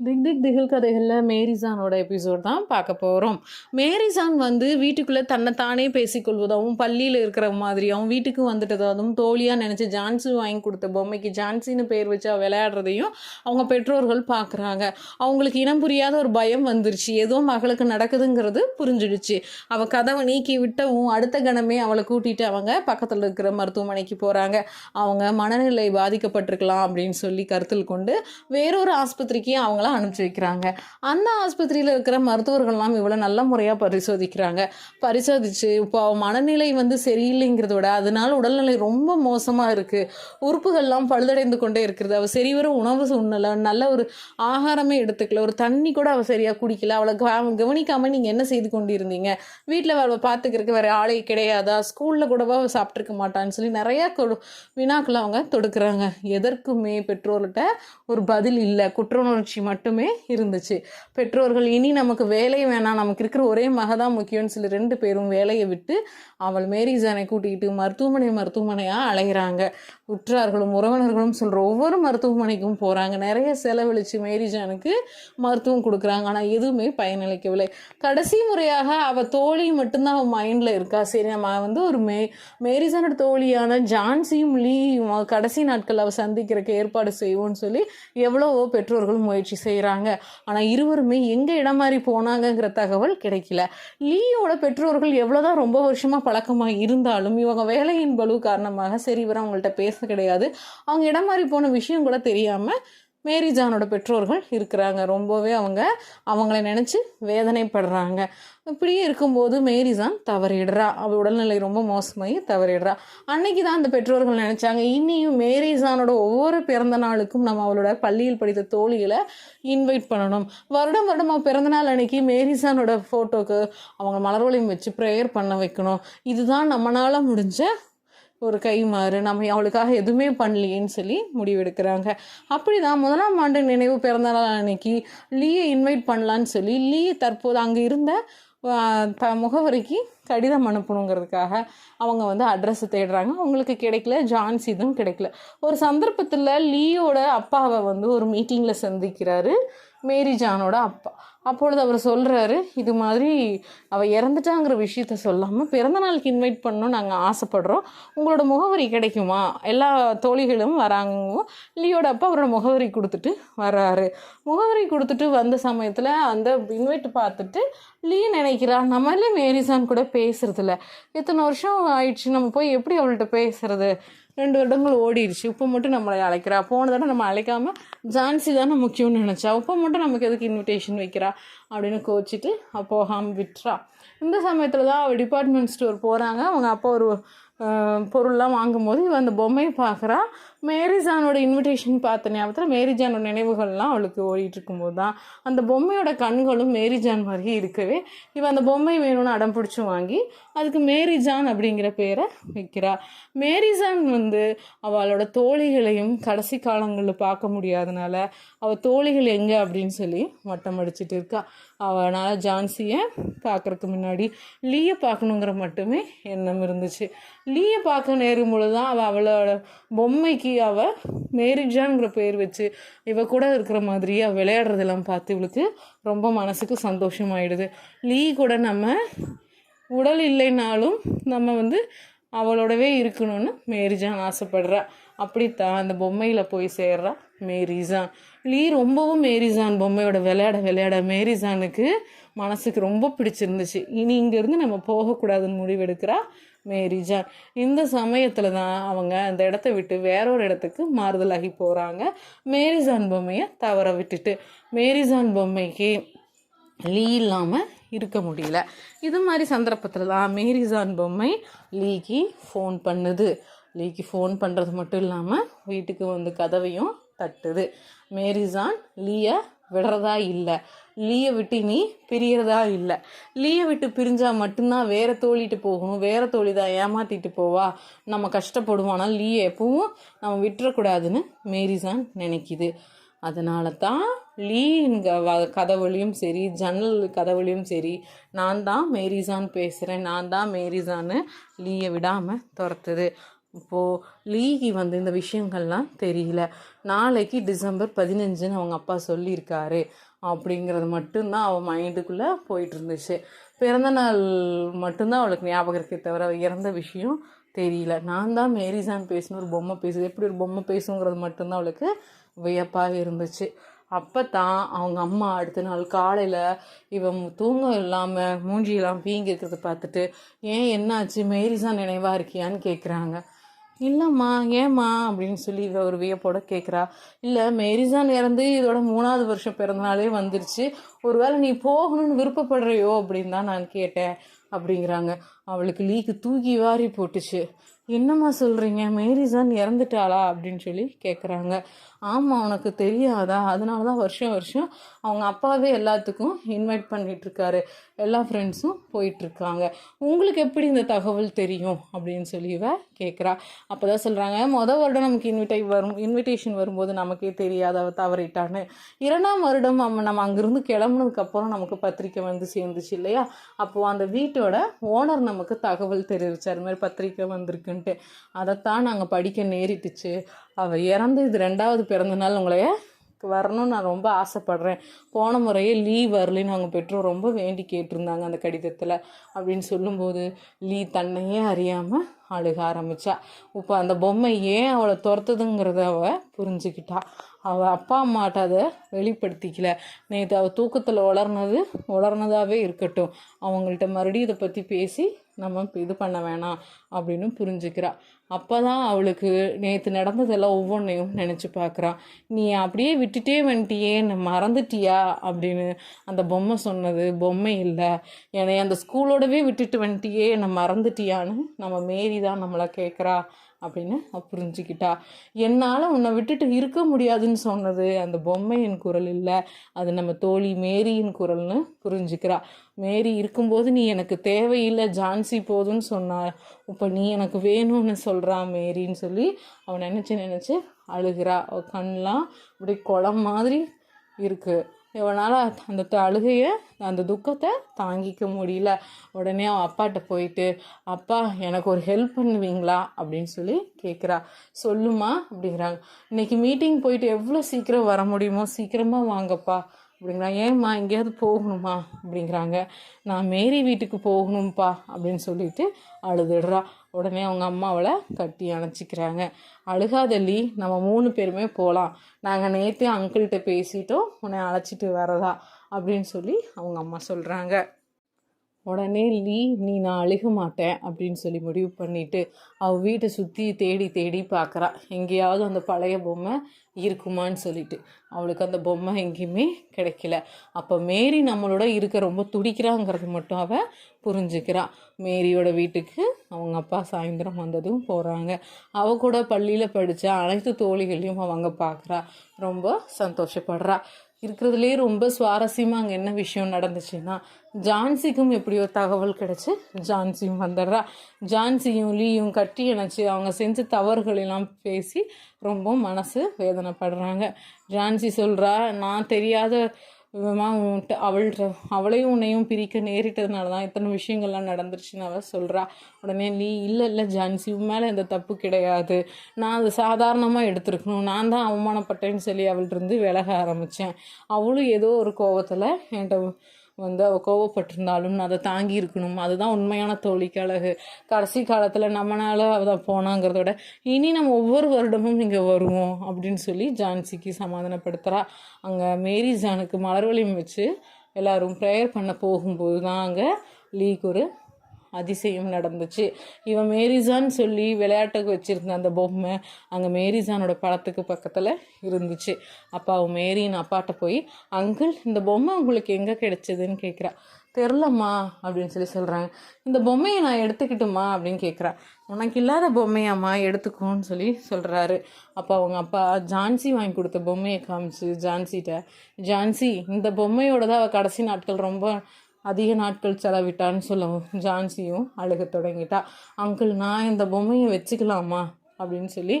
திக் திக் திகில் கதைகளில் மேரிசானோட எபிசோட் தான் பார்க்க போகிறோம் மேரிசான் வந்து வீட்டுக்குள்ளே தன்னைத்தானே பேசிக்கொள்வதாகவும் பள்ளியில் இருக்கிற மாதிரியாகவும் வீட்டுக்கு வந்துட்டதாகவும் தோழியாக நினச்சி ஜான்சி வாங்கி கொடுத்த பொம்மைக்கு ஜான்சின்னு பேர் வச்சு அவள் விளையாடுறதையும் அவங்க பெற்றோர்கள் பார்க்குறாங்க. அவங்களுக்கு இனம் புரியாத ஒரு பயம் வந்துருச்சு. ஏதோ மகளுக்கு நடக்குதுங்கிறது புரிஞ்சிடுச்சு. அவள் கதவை நீக்கி விட்டவும் அடுத்த கணமே அவளை கூட்டிகிட்டு அவங்க பக்கத்தில் இருக்கிற மருத்துவமனைக்கு போகிறாங்க அவங்க மனநிலை பாதிக்கப்பட்டிருக்கலாம் அப்படின்னு சொல்லி கருத்தில் கொண்டு வேறொரு ஆஸ்பத்திரிக்கு அவங்கள அனுப்பிச்சி வைக்கிறாங்க. அந்த ஆஸ்பத்திரியில் இருக்கிற மருத்துவர்கள்லாம் இவ்வளோ நல்ல முறையாக பரிசோதிக்கிறாங்க. பரிசோதிச்சு இப்போ மனநிலை வந்து சரியில்லைங்கிறத விட அதனால உடல்நிலை ரொம்ப மோசமாக இருக்குது உறுப்புகள்லாம் பழுதடைந்து கொண்டே இருக்கிறது. அவள் சரிவர உணவு உண்ணலை. நல்ல ஒரு ஆகாரமே எடுத்துக்கல. ஒரு தண்ணி கூட அவள் சரியாக குடிக்கல. அவளை கவனிக்காமல் நீங்கள் என்ன செய்து கொண்டு இருந்தீங்க வீட்டில் அவளை பார்த்துக்கிறதுக்கு வேறு ஆளே கிடையாதா? ஸ்கூலில் கூடவா அவள் சாப்பிட்ருக்க மாட்டான்னு சொல்லி நிறையா வினாக்களை அவங்க தொடுக்கிறாங்க. எதற்குமே பெற்றோர்கிட்ட ஒரு பதில் இல்லை. குற்ற உணர்ச்சி மட்டுமே இருந்துச்சு. பெற்றோர்கள் இனி நமக்கு வேலை வேணாம். நமக்கு இருக்கிற ஒரே மக தான் முக்கியம்னு சொல்லி ரெண்டு பேரும் வேலையை விட்டு அவள் மேரிஜானை கூட்டிகிட்டு மருத்துவமனை மருத்துவமனையாக அலைகிறாங்க உற்றார்களும் உறவினர்களும் சொல்கிற ஒவ்வொரு மருத்துவமனைக்கும் போகிறாங்க நிறைய செலவழித்து மேரிஜானுக்கு மருத்துவம் கொடுக்குறாங்க. ஆனால் எதுவுமே பயனளிக்கவில்லை. கடைசி முறையாக அவள் தோழி மட்டும்தான் அவன் மைண்டில் இருக்கா. சரி நம்ம வந்து ஒரு மே மேரிசனோட தோழியான ஜான்சியும் லீயும் கடைசி நாட்கள் அவள் சந்திக்கிறக்கு ஏற்பாடு செய்வோம்னு சொல்லி எவ்வளவோ பெற்றோர்கள் முயற்சி செய்கிறாங்க ஆனால் இருவருமே எங்கே இடம் மாறி போனாங்கங்கிற தகவல் கிடைக்கல. லீயோட பெற்றோர்கள் எவ்வளோதான் ரொம்ப வருஷமாக பழக்கமாக இருந்தாலும் இவங்க வேலையின் பலு காரணமாக சரி இவர் அவங்கள்ட்ட பேச கிடையாது. அவங்க இடம் மாறி போன விஷயம் கூட தெரியாமல் மேரி ஜானோட பெற்றோர்கள் இருக்கிறாங்க. ரொம்பவே அவங்க அவங்கள நினச்சி வேதனைப்படுறாங்க. இப்படியே இருக்கும்போது மேரிஜான் தவறிடுறா. அவள் உடல்நிலை ரொம்ப மோசமாகி தவறிடுறா. அன்னைக்கு தான் அந்த பெற்றோர்கள் நினச்சாங்க இனியும் மேரிஜானோட ஒவ்வொரு பிறந்த நாளுக்கும் நம்ம அவளோட பள்ளியில் படித்த தோழிகளை இன்வைட் பண்ணணும். வருடம் வருடம் அவள் பிறந்தநாள் அன்னைக்கு மேரிசானோட ஃபோட்டோக்கு அவங்க மலர்வளையும் வச்சு ப்ரேயர் பண்ண வைக்கணும். இதுதான் நம்மளால் முடிஞ்ச ஒரு கை மாறு நம்ம அவளுக்காக எதுவுமே பண்ணலையேன்னு சொல்லி முடிவெடுக்கிறாங்க. அப்படி தான் முதலாம் ஆண்டு நினைவு பிறந்த நாள் அன்னைக்கு லீயை இன்வைட் பண்ணலான்னு சொல்லி லீ தற்போது அங்கே இருந்த த முகவரிக்கு கடிதம் அனுப்பணுங்கிறதுக்காக அவங்க வந்து அட்ரஸை தேடுறாங்க. அவங்களுக்கு கிடைக்கல ஜான்சி இதுவும் கிடைக்கல. ஒரு சந்தர்ப்பத்தில் லீயோட அப்பாவை வந்து ஒரு மீட்டிங்கில் சந்திக்கிறாரு. மேரி ஜானோட அப்பா. அப்பொழுது அவர் சொல்கிறாரு இது மாதிரி அவள் இறந்துட்டாங்கிற விஷயத்த சொல்லாமல் பிறந்த நாளுக்கு இன்வைட் பண்ணணும் நாங்கள் ஆசைப்படுறோம். உங்களோட முகவரி கிடைக்குமா? எல்லா தோழிகளும் வராங்க. லியோட அப்பா அவரோட முகவரி கொடுத்துட்டு வராரு முகவரி கொடுத்துட்டு வந்த சமயத்தில் அந்த இன்வைட் பார்த்துட்டு லீ நினைக்கிறா நம்மளே மேரிசான் கூட பேசுறதில்ல இத்தனை வருஷம் ஆயிடுச்சு நம்ம போய் எப்படி அவள்கிட்ட பேசுறது? ரெண்டு வருடங்கள் ஓடிடுச்சு. இப்போ மட்டும் நம்மளை அழைக்கிறா. போன தடவை நம்ம அழைக்காமல் ஜான்சி தானே முக்கியம்னு நினச்சா. இப்போ மட்டும் நமக்கு எதுக்கு இன்விடேஷன் வைக்கிறா? அப்படின்னு கோச்சிட்டு போகாமல் விட்டுறா. இந்த சமயத்தில் தான் அவள் டிபார்ட்மெண்ட் ஸ்டோர் போகிறாங்க அவங்க அப்பா ஒரு பொருள்லாம் வாங்கும்போது இவன் அந்த பொம்மையை பார்க்குறா மேரிஜானோட இன்விடேஷன் பார்த்த ஞாபகத்தில் மேரிஜானோட நினைவுகள்லாம் அவளுக்கு ஓடிட்டு இருக்கும்போது தான் அந்த பொம்மையோட கண்களும் மேரிஜான் மாதிரியே இருக்கவே இவன் அந்த பொம்மை வேணும்னு அடம் பிடிச்சி வாங்கி அதுக்கு மேரிஜான் அப்படிங்கிற பேரை வைக்கிறா. மேரிஜான் வந்து அவளோட தோழிகளையும் கடைசி காலங்களில் பார்க்க முடியாதனால அவள் தோழிகள் எங்கே அப்படின்னு சொல்லி மட்டம் அடிச்சிட்டு இருக்கா. அவனால் ஜான்சியை பார்க்குறதுக்கு முன்னாடி லீயை பார்க்கணுங்கிற மட்டுமே எண்ணம் இருந்துச்சு. லீயை பார்க்க நேரும் பொழுது தான் அவள் அவளோட பொம்மைக்கு அவள் மேரிஜான்ங்கிற பேர் வச்சு இவ கூட இருக்கிற மாதிரியே அவள் விளையாடுறதெல்லாம் பார்த்து இவளுக்கு ரொம்ப மனசுக்கு சந்தோஷமாயிடுது. லீ கூட நம்ம உடல் இல்லைனாலும் நம்ம வந்து அவளோடவே இருக்கணும்னு மேரிஜான் ஆசைப்படுறா. அப்படித்தான் அந்த பொம்மையில் போய் சேர்றா. மேரிஜான் லீ ரொம்பவும் மேரிஜான் பொம்மையோட விளையாட விளையாட மேரிஜானுக்கு மனசுக்கு ரொம்ப பிடிச்சிருந்துச்சு. இனி இங்கேருந்து நம்ம போகக்கூடாதுன்னு முடிவெடுக்கிறா மேரிஜான் இந்த சமயத்தில் தான் அவங்க அந்த இடத்த விட்டு வேற ஒரு இடத்துக்கு மாறுதலாகி போகிறாங்க மேரிஜான் பொம்மையை தவற விட்டுட்டு. மேரிஜான் பொம்மைக்கு லீ இல்லாமல் இருக்க முடியல. இது மாதிரி சந்தர்ப்பத்தில் தான் மேரிசான் பொம்மை லீக்கு ஃபோன் பண்ணுது. லீக்கு ஃபோன் பண்ணுறது மட்டும் இல்லாமல் வீட்டுக்கு வந்து கதவையும் தட்டுது. மேரிசான் லீயை விடுறதா இல்லை. லீயை விட்டு நீ பிரியறதா இல்லை. லீயை விட்டு பிரிஞ்சால் மட்டும்தான் வேற தோழிட்டு போகணும். வேற தோழி தான் ஏமாத்திட்டு போவா. நம்ம கஷ்டப்படுவோம். ஆனால் லீயை எப்பவும் நம்ம விட்டுறக்கூடாதுன்னு மேரிசான் நினைக்குது. அதனால தான் லீங்க வ- கதவுலையும் சரி ஜன்னல் கதவுலையும் சரி நான் தான் மேரிசான் பேசுகிறேன் நான் தான் மேரிசான்னு லீயை விடாமல் துரத்துது. இப்போது லீகி வந்து இந்த விஷயங்கள்லாம் தெரியல. நாளைக்கு டிசம்பர் பதினஞ்சுன்னு அவங்க அப்பா சொல்லியிருக்காரு. அப்படிங்கிறது மட்டும்தான் அவள் மைண்டுக்குள்ளே போயிட்டு இருந்துச்சு பிறந்த நாள் மட்டும்தான் அவளுக்கு ஞாபகம் இருக்கே தவிர இறந்த விஷயம் தெரியல. நான் தான் மேரிசான் பேசணும் ஒரு பொம்மை பேசுது. எப்படி ஒரு பொம்மை பேசுங்கிறது மட்டும்தான் அவளுக்கு வியப்பாக இருந்துச்சு. அப்போ தான் அவங்க அம்மா அடுத்த நாள் காலையில் இவன் தூங்க இல்லாமல் மூஞ்சியெல்லாம் வீங்கி இருக்கிறத பார்த்துட்டு ஏன் என்னாச்சு? மேரிசான் நினைவாக இருக்கியான்னு கேட்குறாங்க இல்லைம்மா ஏம்மா? அப்படின்னு சொல்லி இவ ஒரு வியப்போட கேட்குறா இல்லை மேரிஜான் இறந்து இதோட மூணாவது வருஷம் பிறந்தநாளே வந்துருச்சு. ஒருவேளை நீ போகணும்னு விருப்பப்படுறியோ அப்படின்னு தான் நான் கேட்டேன் அப்படிங்கிறாங்க. அவளுக்கு லீக்கு தூக்கி வாரி போட்டுச்சு. என்னம்மா சொல்கிறீங்க மேரிசான் இறந்துட்டாளா? அப்படின்னு சொல்லி கேட்குறாங்க ஆமாம் உனக்கு தெரியாதா? அதனால தான் வருஷம் வருஷம் அவங்க அப்பாவே எல்லாத்துக்கும் இன்வைட் பண்ணிகிட்ருக்காரு எல்லா ஃப்ரெண்ட்ஸும் போயிட்டுருக்காங்க. உங்களுக்கு எப்படி இந்த தகவல் தெரியும்? அப்படின்னு சொல்லி இவ கேட்குறா அப்போ தான் சொல்கிறாங்க மொதல் வருடம் நமக்கு இன்விட்டை வரும் இன்விடேஷன் வரும்போது நமக்கே தெரியாத தவறிட்டான்னு. இரண்டாம் வருடம் நம்ம நம்ம அங்கேருந்து கிளம்புனதுக்கப்புறம் நமக்கு பத்திரிக்கை வந்து சேர்ந்துச்சு இல்லையா? அப்போது அந்த வீட்டோட ஓனர் நம்ம நமக்கு தகவல் தெரிவித்தார் மாதிரி பத்திரிக்கை வந்திருக்குன்ட்டு. அதைத்தான் நாங்கள் படிக்க நேரிட்டுச்சு. அவள் இறந்து இது ரெண்டாவது பிறந்த நாள் உங்களைய வரணும்னு நான் ரொம்ப ஆசைப்பட்றேன். போன முறையே லீவ் வரலைன்னு அவங்க பெற்றோர் ரொம்ப வேண்டி கேட்டிருந்தாங்க அந்த கடிதத்தில். அப்படின்னு சொல்லும்போது லீ தன்னையே அறியாமல் அழுக ஆரம்பித்தா இப்போ அந்த பொம்மை ஏன் அவளை துரத்துதுங்கிறத அவள் புரிஞ்சுக்கிட்டா. அவள் அப்பா அம்மாட்ட அதை வெளிப்படுத்திக்கல. நேற்று அவள் தூக்கத்தில் உளர்னது உளர்னதாகவே இருக்கட்டும். அவங்கள்ட்ட மறுபடியும் இதை பற்றி பேசி நம்ம இது பண்ண வேணாம் அப்படின்னு புரிஞ்சுக்கிறா. அப்போ தான் அவளுக்கு நேற்று நடந்ததெல்லாம் ஒவ்வொன்றையும் நினச்சி பார்க்குறா நீ அப்படியே விட்டுட்டே வந்துட்டியே என்னை மறந்துட்டியா? அப்படின்னு அந்த பொம்மை சொன்னது பொம்மை இல்லை. என்னை அந்த ஸ்கூலோடவே விட்டுட்டு வந்துட்டியே என்னை மறந்துட்டியான்னு நம்ம மேரி தான் நம்மளை கேட்குறா அப்படின்னு புரிஞ்சுக்கிட்டா. என்னால் உன்னை விட்டுட்டு இருக்க முடியாதுன்னு சொன்னது அந்த பொம்மையின் குரல் இல்லை. அது நம்ம தோழி மேரியின் குரல்னு புரிஞ்சுக்கிறா. மேரி இருக்கும்போது நீ எனக்கு தேவையில்லை ஜான்சி போதும்னு சொன்னா இப்போ நீ எனக்கு வேணும்னு சொல்கிறா மேரின்னு சொல்லி அவன் நினச்சி நினச்சி அழுகிறா. அவ கண்ணெலாம் அப்படி குளம் மாதிரி இருக்குது இவனால் அந்த அழுகையை அந்த துக்கத்தை தாங்கிக்க முடியல. உடனே அவன் அப்பாட்ட போயிட்டு அப்பா எனக்கு ஒரு ஹெல்ப் பண்ணுவீங்களா? அப்படின்னு சொல்லி கேட்குறா சொல்லுமா அப்படிங்கிறாங்க. இன்னைக்கு மீட்டிங் போயிட்டு எவ்வளோ சீக்கிரம் வர முடியுமோ சீக்கிரமாக வாங்கப்பா. அப்படிங்கிறா ஏம்மா எங்கேயாவது போகணுமா? அப்படிங்கிறாங்க. நான் மேரி வீட்டுக்கு போகணும்ப்பா அப்படின்னு சொல்லிட்டு அழுதுடுறா. உடனே அவங்க அம்மா அவளை கட்டி அணைச்சிக்கிறாங்க. அழுகாதல்லி நம்ம மூணு பேருமே போகலாம் நாங்கள் நேற்று அங்கிள்கிட்ட பேசிட்டோம். உன்னை அழைச்சிட்டு வரதா அப்படின்னு சொல்லி அவங்க அம்மா சொல்கிறாங்க உடனே லீ நீ நான் அழுக மாட்டேன் அப்படின்னு சொல்லி முடிவு பண்ணிட்டு அவள் வீட்டை சுற்றி தேடி தேடி பார்க்குறா எங்கேயாவது அந்த பழைய பொம்மை இருக்குமான்னு சொல்லிட்டு. அவளுக்கு அந்த பொம்மை எங்கேயுமே கிடைக்கல. அப்போ மேரி நம்மளோட இருக்க ரொம்ப துடிக்கிறாங்கிறது மட்டும் அவள் புரிஞ்சுக்கிறா. மேரியோட வீட்டுக்கு அவங்க அப்பா சாயந்தரம் வந்ததும் போகிறாங்க அவ கூட பள்ளியில் படித்த அனைத்து தோழிகளையும் அவங்க பார்க்குறா ரொம்ப சந்தோஷப்படுறா. இருக்கிறதுலே ரொம்ப சுவாரஸ்யமாக அங்கே என்ன விஷயம் நடந்துச்சுன்னா ஜான்சிக்கும் எப்படியோ தகவல் கிடச்சி ஜான்சியும் வந்துடுறா. ஜான்சியும் லீயும் கட்டி இணைச்சி அவங்க செஞ்ச தவறுகளெல்லாம் பேசி ரொம்ப மனசு வேதனைப்படுறாங்க. ஜான்சி சொல்கிறா நான் தெரியாத விதமா உன்கிட்ட அவள்கிட்ட அவளையும் உன்னையும் பிரிக்க நேரிட்டதுனால தான் இத்தனை விஷயங்கள்லாம் நடந்துருச்சுன்னு அவள் சொல்கிறா உடனே நீ இல்லை இல்லை ஜான்சி உன் மேலே எந்த தப்பு கிடையாது. நான் அதை சாதாரணமாக எடுத்துருக்கணும். நான் தான் அவமானப்பட்டேன்னு சொல்லி அவள்கிட்ட இருந்து விலக ஆரம்பித்தேன் அவளும் ஏதோ ஒரு கோபத்தில் என்கிட்ட வந்து அவள் கோவப்பட்டிருந்தாலும் நான் அதை தாங்கி இருக்கணும். அதுதான் உண்மையான தோழிக்கு அழகு கடைசி காலத்தில் நம்மளால் அவள் போனாங்கிறத விட இனி நம்ம ஒவ்வொரு வருடமும் இங்கே வருவோம் அப்படின்னு சொல்லி ஜான்சிக்கு சமாதானப்படுத்துகிறா அங்கே மேரி ஜானுக்கு மலர்வழியும் வச்சு எல்லோரும் ப்ரேயர் பண்ண போகும்போது தான் அங்கே லீக் ஒரு அதிசயம் நடந்துச்சு. இவன் மேரிசான் சொல்லி விளையாட்டுக்கு வச்சுருந்த அந்த பொம்மை அங்கே மேரிசானோட படத்துக்கு பக்கத்தில் இருந்துச்சு. அப்பா அவன் மேரின்னு அப்பாட்ட போய் அங்கிள் இந்த பொம்மை உங்களுக்கு எங்கே கிடைச்சதுன்னு கேட்குறா தெரிலம்மா அப்படின்னு சொல்லி சொல்கிறாங்க இந்த பொம்மையை நான் எடுத்துக்கிட்டுமா? அப்படின்னு கேட்குறா உனக்கு இல்லாத பொம்மையாம்மா எடுத்துக்கோன்னு சொல்லி சொல்கிறாரு அப்போ அவங்க அப்பா ஜான்சி வாங்கி கொடுத்த பொம்மையை காமிச்சு ஜான்சிகிட்ட ஜான்சி இந்த பொம்மையோட தான் அவள் கடைசி நாட்கள் ரொம்ப அதிக நாட்கள் செலவிட்டான்னு சொல்லவும் ஜான்சியும் அழுக தொடங்கிட்டா. அங்கிள் நான் இந்த பொம்மையை வச்சுக்கலாமா? அப்படின்னு சொல்லி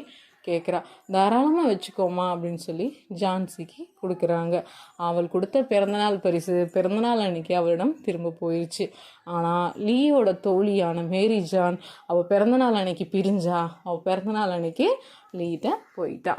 கேட்குறா தாராளமாக வச்சுக்கோமா? அப்படின்னு சொல்லி ஜான்சிக்கு கொடுக்குறாங்க. அவள் கொடுத்த பிறந்தநாள் பரிசு பிறந்தநாள் அன்னைக்கு அவளிடம் திரும்ப போயிடுச்சு ஆனால் லீயோட தோழியான மேரி ஜான் அவள் பிறந்தநாள் அன்னைக்கு பிரிஞ்சா? அவள் பிறந்தநாள் அன்னைக்கு லீட்ட போயிட்டா.